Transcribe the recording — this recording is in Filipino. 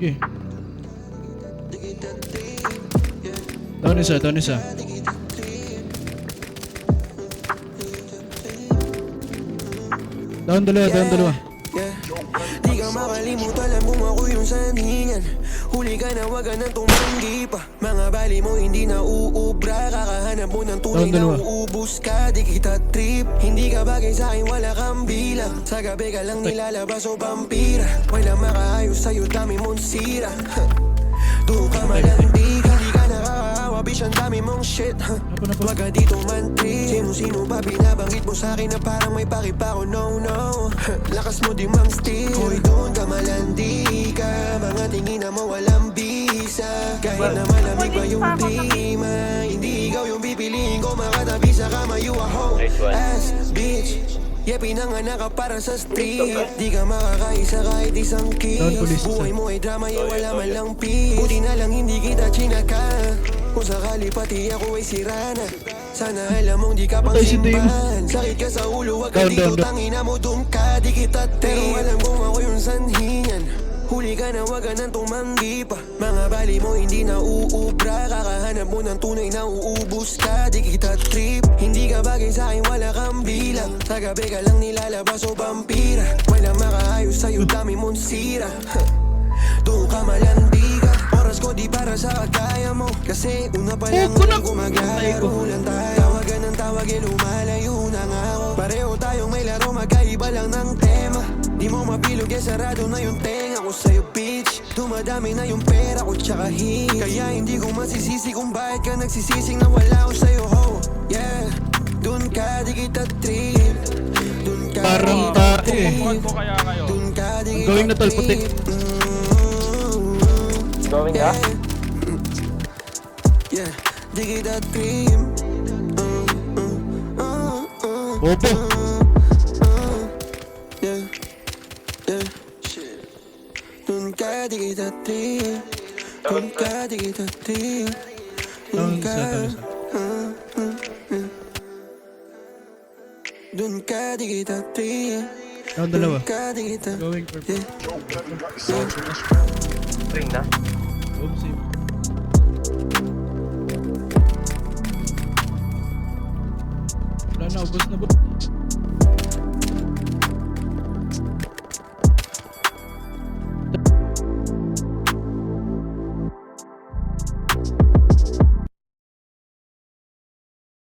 Okay. Down isa, down isa. Down dalawa, down dalawa. Ka makalimutan alam kung ako yung saningan Huli ka na wag ka nang tumanggi pa. Mga bali mo hindi na uubra. Kakahanap mo ng tunay na uubos ka Di kita trip. Hindi ka bagay sa akin wala kang bilang Sa gabi ka lang nilalabas o vampira. Walang makaayos sa'yo dami mong sira. Doon ka malandi ka Di ka nakakahawa bitch ang dami mong shit. Na? Wag ka dito man trip Sino-sino pa binabanggit mo sa akin na parang may paki pa ako. No, no. Lakas mo di mang steal Hoy, doon ka malandi ka. Mga tingin na mo walang bisa. Kahit na malamig pa yung klima Hindi ikaw yung pipiliin ko Makatabi sa kama. You a hoe. Ass bitch. Yeah, pinanganak ka para sa street. Di ka makakaisa kahit isang police, Buhay mo ay drama, yeah, wala man lang peace. Buti na lang hindi kita chinaka Kung sakali pati ako ay sirana Sana alam mong di ka pang Patay si Dave. simpan Sakit ka sa ulo, wag ka dito. Tangina mo doon ka, di kita Pero alam kong ako yung sanhingan Huli ka na wag ka nang tumanggi pa. Mga bali mo hindi na uubra. Kakahanap mo ng tunay na uubos ka Di kita trip. Hindi ka bagay sa akin wala kang bilang. Sa gabi ka lang nilalabas o vampira. Walang makaayos sa'yo dami mong sira. Doon ka malandi Oras ko di para sa kagaya mo Kasi una pa lang Oh, kunak- nung gumagalaro lang tayo Tawagan ng tawag eh lumalayo na nga ako Pareho tayong may laro magkaiba lang ng tema Di mo mapilog eh sarado na yung tenga ko sa'yo bitch Dumadami na yung pera ko tsaka hit Kaya hindi ko masisisi kung bakit ka nagsisising na wala ako sa'yo ho Yeah Dun ka di kita trip Dun ka Parang kita eh. trip. kaya? Dun ka di Ang kita na tol, puti. trip. Mm, Going ka? Yeah, di kita trip Mm, mm, mm, mm. Opo. Yeah, yeah. Dun ka di kita trip Dun ka di kita trip Down Dun isa, ka down isa. Mm, mm, mm. Dun ka di kita trip Down dalawa. Going for String na. Oopsie. Wala na, ubos na ba?